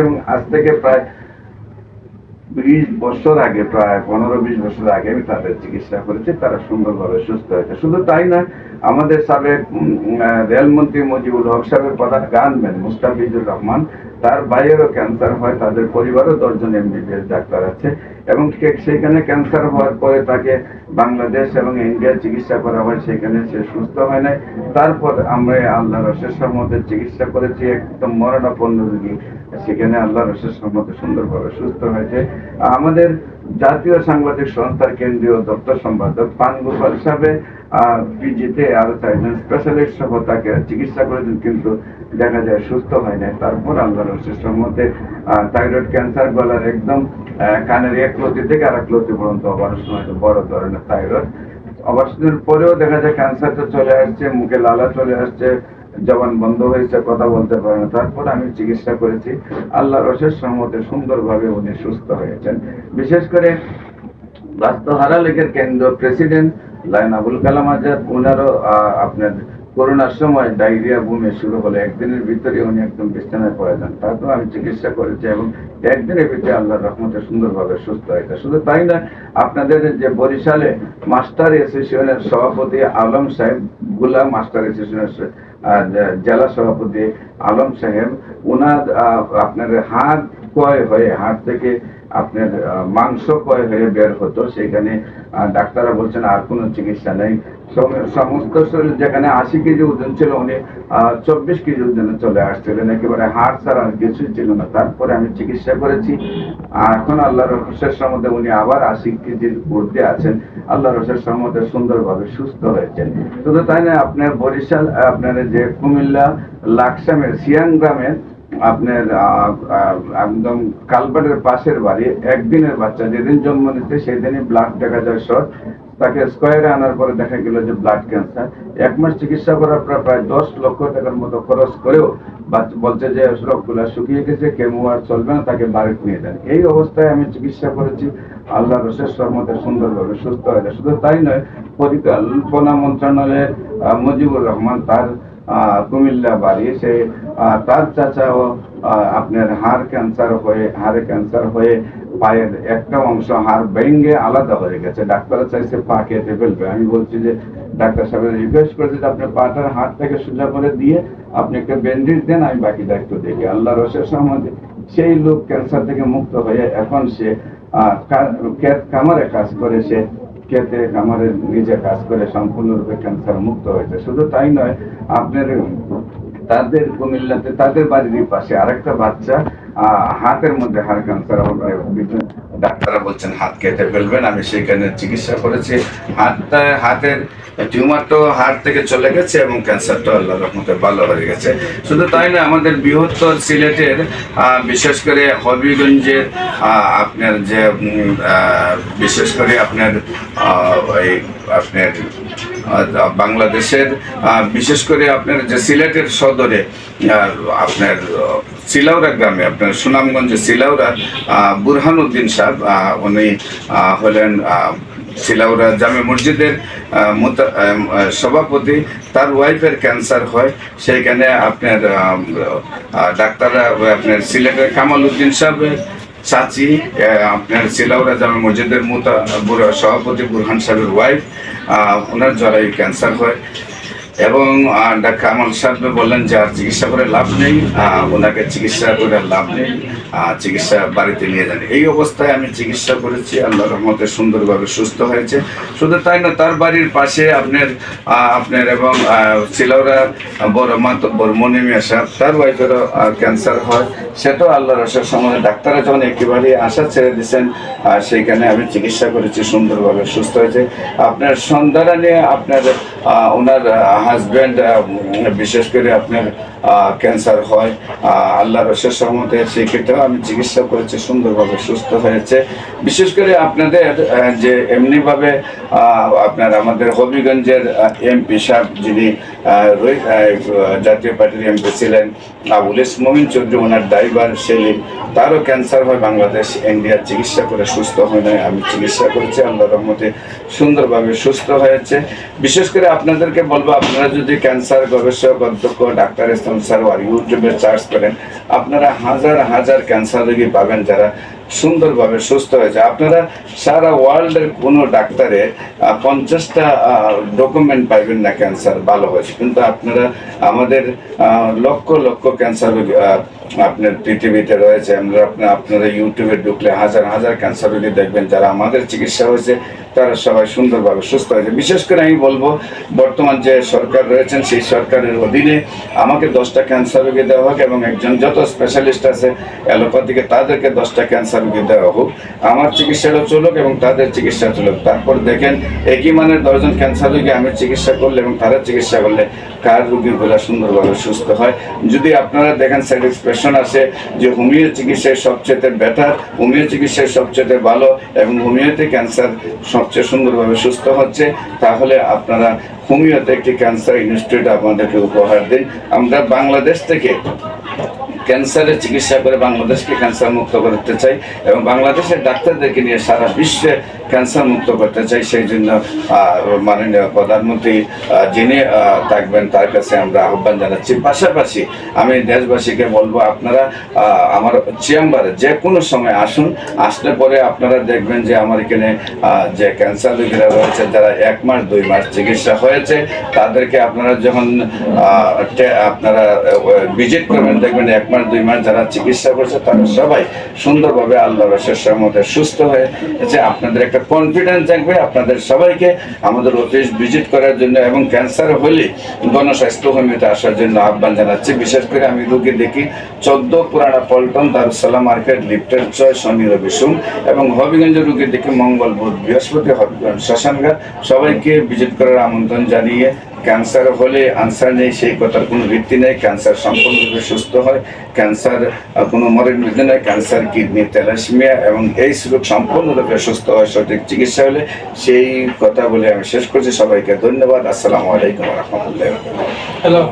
এবং আজ থেকে প্রায় বিশ বছর আগে, প্রায় পনেরো বিশ বছর আগে আমি তাদের চিকিৎসা করেছি, তারা সুন্দরভাবে সুস্থ হয়েছে। শুধু তাই নয়, আমাদের সাবেক রেলমন্ত্রী মজিবুল হক সাহেবের প্রধান গানম্যান মুস্তাফিজুর রহমান তার বাইরেরও ক্যান্সার হয়, তাদের পরিবারও দশজন এমবিবিএস ডাক্তার আছে এবং সেখানে ক্যান্সার হওয়ার পরে তাকে বাংলাদেশ এবং ইন্ডিয়ায় চিকিৎসা করা হয়, সেখানে সে সুস্থ হয় নাই। তারপর আমরা আল্লাহ রসের মধ্যে চিকিৎসা করেছি, একদম মরণাপন্ন রোগী। সেখানে আল্লাহ রসের মধ্যে সুন্দরভাবে সুস্থ হয়েছে। আমাদের জাতীয় সাংবাদিক সংস্থার কেন্দ্রীয় দপ্তর সম্পাদক পান গোপাল সাহেবে পিজিতে আরও চারজন স্পেশালিস্ট সহ তাকে চিকিৎসা করেছেন কিন্তু দেখা যায় সুস্থ হয় নাই। তারপর আল্লাহ রসের মধ্যে থাইরয়েড ক্যান্সার গলার একদম কানের এক লতি থেকে আর এক লতি পর্যন্ত অপারেশন হয়েছে বড় ধরনের থাইরয়েড অপারেশনের পরেও দেখা যায় ক্যান্সারটা চলে আসছে, মুখে লালা চলে আসছে, জবান বন্ধ হয়েছে, কথা বলতে পারে না। তারপর আমি চিকিৎসা করেছি। আল্লাহ রসের সম্মতে সুন্দরভাবে উনি সুস্থ হয়েছেন। বিশেষ করে বাস্তুহারা লেগের কেন্দ্র প্রেসিডেন্ট লাইন আবুল কালাম আজাদ ওনারও আপনার করোনার সময় ডায়রিয়া, বুমে শুরু হলে একদিনের ভিতরে উনি একদম বিছানায় পড়ে যান। তারপর আমি চিকিৎসা করেছি এবং একদিনের ভিতরে আল্লাহর রহমতে সুন্দরভাবে সুস্থ হয়েছে শুধু তাই না, আপনাদের যে বরিশালে মাস্টার অ্যাসোসিয়েশনের সভাপতি আলম সাহেবগুলা মাস্টার অ্যাসোসিয়েশনের জেলা সভাপতি আলম সাহেব ওনার আপনার হাত ক্ষয় হয়ে, হাত থেকে আপনার মাংস ক্ষয় হয়ে বের হতো। সেখানে ডাক্তাররা বলছেন, আর কোনো চিকিৎসা নেই। সমস্ত শরীর যেখানে আশি কেজি ওজন ছিল, উনি চব্বিশ কেজি ওজনে চলে আসছিলেন। একেবারে হাড় ছাড়া আর কিছুই ছিল না। তারপরে আমি চিকিৎসা করেছি। এখন আল্লাহ রসের সম্বন্ধে উনি আবার আশি কেজির ঊর্ধ্বে আছেন। আল্লাহ রসের সম্বন্ধে সুন্দরভাবে সুস্থ হয়েছেন। শুধু তাই না আপনার বরিশাল, আপনার যে কুমিল্লা, লাকসামের, সিয়াং গ্রামের আপনার একদম কালবাটের পাশের বাড়ি, একদিনের বাচ্চা, যেদিন জন্ম নিতে সেদিনই ব্লাড দেখা যায় শর্ট তাকে স্কোয়ারে আনার পরে দেখা গেল যে ব্লাড ক্যান্সার এক মাস চিকিৎসা করার পর প্রায় দশ লক্ষ টাকার মতো খরচ করেও বলছে যে রক্তগুলা শুকিয়ে গেছে, কেমো আর চলবে না, তাকে বাড়ি নিয়ে দেন এই অবস্থায় আমি চিকিৎসা করেছি। আল্লাহ রসের সরমতে সুন্দরভাবে সুস্থ হয়েছে শুধু তাই নয় পরিকল্পনা মন্ত্রণালয়ের মুজিবুর রহমান তার কুমিল্লা বাড়ি, সে তার চাচাও আপনার হাড় ক্যান্সার হয়ে, হাড়ে ক্যান্সার হয়ে পায়ের একটা অংশ হাড় ভেঙে আলাদা হয়ে গেছে। ডাক্তার চাইছে পা কেটে ফেলবে। আমি বলছি যে, ডাক্তার সাহেব রিকোয়েস্ট করেছে যে আপনি পাটার হাত থেকে সোজা করে দিয়ে আপনি একটা ব্যান্ডেজ দেন, আমি বাকি দায়িত্ব দেখি। আল্লাহ রসের সম্বন্ধে সেই লোক ক্যান্সার থেকে মুক্ত হয়ে এখন সে কামারে কাজ করে। সে খেতে আমাদের নিজে কাজ করে সম্পূর্ণরূপে ক্যান্সার মুক্ত হয়েছে। শুধু তাই নয়, আপনার, তাদের কুমিল্লাতে তাদের বাড়ির পাশে আরেকটা বাচ্চা হাতের মধ্যে হাড় ক্যান্সার হবে ডাক্তাররা বলছেন, হাত কেটে ফেলবেন, আমি সেখানে চিকিৎসা করেছি। হাতটা, হাতের টিউমারটাও হাড় থেকে চলে গেছে এবং ক্যান্সারটা আল্লাহ রহমতে ভালো হয়ে গেছে। শুধু তাই না, আমাদের বৃহত্তর সিলেটের বিশেষ করে হবিগঞ্জের আপনার যে বিশেষ করে আপনার ওই আপনার বাংলাদেশের বিশেষ করে আপনার যে সিলেটের সদরে আপনার সিলাউরা গ্রামে, আপনার সুনামগঞ্জে সিলাউরা বুরহানুদ্দিন সাহেব উনি হলেন সিলাউরা জামে মসজিদের সভাপতি। তার ওয়াইফের ক্যান্সার হয়, সেইখানে আপনার ডাক্তাররা, আপনার সিলেটের কামাল উদ্দিন সাহেবের চাচি আপনার সিলাউরা জামে মসজিদের মোতা সভাপতি বুরহান সাহেবের ওয়াইফ ওনার জরায়ু ক্যান্সার হয়। এবং ডাক্তার কামাল সাহেব বললেন যে আর চিকিৎসা করে লাভ নেই ওনাকে চিকিৎসা করে লাভ নেই চিকিৎসা বাড়িতে নিয়ে যান। এই অবস্থায় আমি চিকিৎসা করেছি আল্লাহ রহমতে সুন্দরভাবে সুস্থ হয়েছে। শুধু তাই না, তার বাড়ির পাশে আপনার আপনার এবং সিলাউরা বড় মাত মনিমিয়া সাহেব, তার ওয়াইফেরও ক্যান্সার হয়। সেটাও আল্লাহ রসের সময়। ডাক্তাররা যখন একেবারে আশা ছেড়ে দিয়েছেন সেইখানে আমি চিকিৎসা করেছি, সুন্দরভাবে সুস্থ হয়েছে। আপনার সন্ধ্যারা নিয়ে আপনার ওনার হাজব্যান্ড বিশেষ করে আপনার ক্যান্সার হয়। আহ, আল্লাহ রসের সেই ক্ষেত্রেও আমি চিকিৎসা করেছি সুন্দরভাবে সুস্থ হয়েছে। বিশেষ করে আপনাদের যে এমনিভাবে আপনার আমাদের হবিগঞ্জের এমপি সাহেব যিনি জাতীয় পার্টির এমপি ছিলেন আবুল ইসমমিন চৌধুরী ওনার ড্রাইভার সেলিম তারও ক্যান্সার হয় বাংলাদেশ ইন্ডিয়ার চিকিৎসা করে সুস্থ হয় নাই। আমি চিকিৎসা করেছি আল্লাহ রহমতে সুন্দরভাবে সুস্থ হয়েছে। বিশেষ করে আপনাদেরকে বলব, আপনারা যদি ক্যান্সার গবেষক, অধ্যক্ষ, ডাক্তার ইসলাম ছাড়ো আর ইউটিউবে সার্চ করেন, আপনারা হাজার হাজার ক্যান্সার রোগী পাবেন যারা সুন্দরভাবে সুস্থ হয়েছে। আপনারা সারা ওয়ার্ল্ডের কোনো ডাক্তারে পঞ্চাশটা ডকুমেন্ট পাইবেন না ক্যান্সার ভালো হয়েছে। কিন্তু আপনারা আমাদের লক্ষ লক্ষ ক্যান্সার আপনার পৃথিবীতে রয়েছে। আমরা আপনার, আপনারা ইউটিউবে ঢুকলে হাজার হাজার ক্যান্সার রোগী দেখবেন। যারা আমাদের চিকিৎসা হয়েছে, তারা সবাই সুন্দরভাবে সুস্থ হয়েছে। বিশেষ করে আমি বলব, বর্তমান যে সরকার রয়েছেন, সেই সরকারের অধীনে আমাকে দশটা ক্যান্সার রোগী দেওয়া হোক এবং একজন যত স্পেশালিস্ট আছে অ্যালোপ্যাথিকে তাদেরকে দশটা ক্যান্সার রোগী দেওয়া হোক, আমার চিকিৎসাটা চলুক এবং তাদের চিকিৎসা চলুক। তারপর দেখেন, একই মানের দশজন ক্যান্সার রোগী আমি চিকিৎসা করলে এবং তারা চিকিৎসা করলে কার রোগীগুলো সুন্দরভাবে সুস্থ হয়। যদি আপনারা দেখেন স্যাটিসফ্যাকশন আসে যে হোমিও চিকিৎসায় সবচেয়ে বেটার হোমিও চিকিৎসায় সবচেয়ে ভালো এবং হোমিওতে ক্যান্সার সবচেয়ে সুন্দরভাবে সুস্থ হচ্ছে, তাহলে আপনারা হোমিওতে একটি ক্যান্সার ইনস্টিটিউট আপনাদেরকে উপহার দিন। আমরা বাংলাদেশ থেকে ক্যান্সারের চিকিৎসা করে বাংলাদেশকে ক্যান্সার মুক্ত করতে চাই এবং বাংলাদেশের ডাক্তারদেরকে নিয়ে সারা বিশ্বে ক্যান্সার মুক্ত করতে চাই, সেই জন্য মাননীয় প্রধানমন্ত্রী যিনি থাকবেন, তার কাছে আমরা আহ্বান জানাচ্ছি। পাশাপাশি আমি দেশবাসীকে বলব, আপনারা আমার চেম্বারে যে কোনো সময় আসুন, আসলে পরে আপনারা দেখবেন যে আমার এখানে যে ক্যান্সার রোগীরা রয়েছে, যারা এক মাস, দুই মাস চিকিৎসা হয়েছে, তাদেরকে আপনারা যখন আপনারা ভিজিট করবেন, দেখবেন এক মাস দুই মাস যারা চিকিৎসা করছে, তারা সবাই সুন্দরভাবে আল্লাহ রসের মধ্যে সুস্থ হয়ে যে আপনাদের একটা কনফিডেন্স থাকবে আপনাদের সবাইকে আমাদের অফিস ভিজিট করার জন্য এবং ক্যান্সার হলে গণস্বাস্থ্য হোমিওতে আসার জন্য আহ্বান জানাচ্ছি। বিশেষ করে আমি রোগী দেখি, চোদ্দ পুরানা পল্টন দারুসালাম মার্কেট, লিফটের ছয় শনি, রবি সোম এবং হবিগঞ্জ রোগী দেখি মঙ্গল বুধ বৃহস্পতি, হবিগঞ্জ শ্মশানঘাট। সবাইকে ভিজিট করার আমন্ত্রণ জানিয়ে ক্যান্সার হলে আনসার নেই, সেই কথার কোনো ভিত্তি নেই। ক্যান্সার সম্পূর্ণরূপে সুস্থ হয়। ক্যান্সার কোনো মরের মৃত্যু নেই। ক্যান্সার, কিডনি তেলাসমিয়া এবং এই রোগ সম্পূর্ণরূপে সুস্থ হয়। সঠিক চিকিৎসা হলে সেই কথা বলে আমি শেষ করছি। সবাইকে ধন্যবাদ। আসসালামু আলাইকুম রহমতুল্লাহ হ্যালো